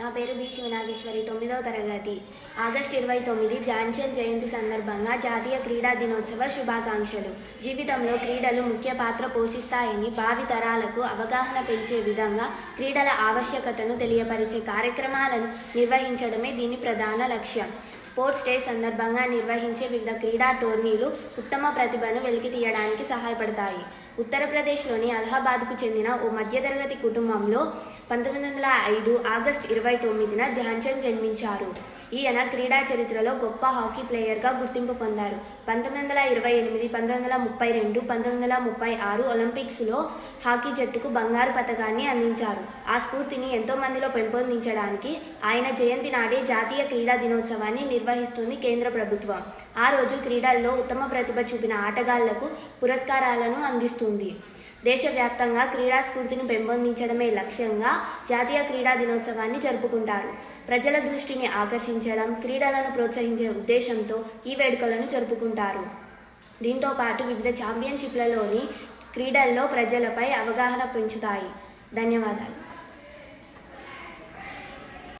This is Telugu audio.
నా పేరు బి. శివనాగేశ్వరి తొమ్మిదవ తరగతి. ఆగస్టు ఇరవై తొమ్మిది ధ్యాన్చంద్ జయంతి సందర్భంగా జాతీయ క్రీడా దినోత్సవ శుభాకాంక్షలు. జీవితంలో క్రీడలు ముఖ్య పాత్ర పోషిస్తాయని భావి తరాలకు అవగాహన పెంచే విధంగా క్రీడల ఆవశ్యకతను తెలియపరిచే కార్యక్రమాలను నిర్వహించడమే దీని ప్రధాన లక్ష్యం. స్పోర్ట్స్ డే సందర్భంగా నిర్వహించే వివిధ క్రీడా టోర్నీలు ఉత్తమ ప్రతిభను వెలికి తీయడానికి సహాయపడతాయి. ఉత్తరప్రదేశ్లోని అలహాబాద్కు చెందిన ఓ మధ్యతరగతి కుటుంబంలో పంతొమ్మిది వందల ఐదు ఆగస్టు ఇరవై తొమ్మిదిన ధ్యాన్చంద్ జన్మించారు. ఈయన క్రీడా చరిత్రలో గొప్ప హాకీ ప్లేయర్గా గుర్తింపు పొందారు. పంతొమ్మిది వందల ఇరవై ఎనిమిది పంతొమ్మిది వందల ముప్పై రెండు పంతొమ్మిది వందల ముప్పై ఆరు ఒలింపిక్స్లో హాకీ జట్టుకు బంగారు పథకాన్ని అందించారు. ఆ స్ఫూర్తిని ఎంతో మందిలో పెంపొందించడానికి ఆయన జయంతి నాడే జాతీయ క్రీడా దినోత్సవాన్ని నిర్వహిస్తుంది కేంద్ర ప్రభుత్వం. ఆ రోజు క్రీడల్లో ఉత్తమ ప్రతిభ చూపిన ఆటగాళ్ళకు పురస్కారాలను అందిస్తుంది. దేశవ్యాప్తంగా క్రీడా స్ఫూర్తిని పెంపొందించడమే లక్ష్యంగా జాతీయ క్రీడా దినోత్సవాన్ని జరుపుకుంటారు. ప్రజల దృష్టిని ఆకర్షించడం క్రీడలను ప్రోత్సహించే ఉద్దేశంతో ఈ వేడుకలను జరుపుకుంటారు. దీంతో పాటు వివిధ ఛాంపియన్షిప్లలోని క్రీడల్లో ప్రజలపై అవగాహన పెంచుతాయి. ధన్యవాదాలు.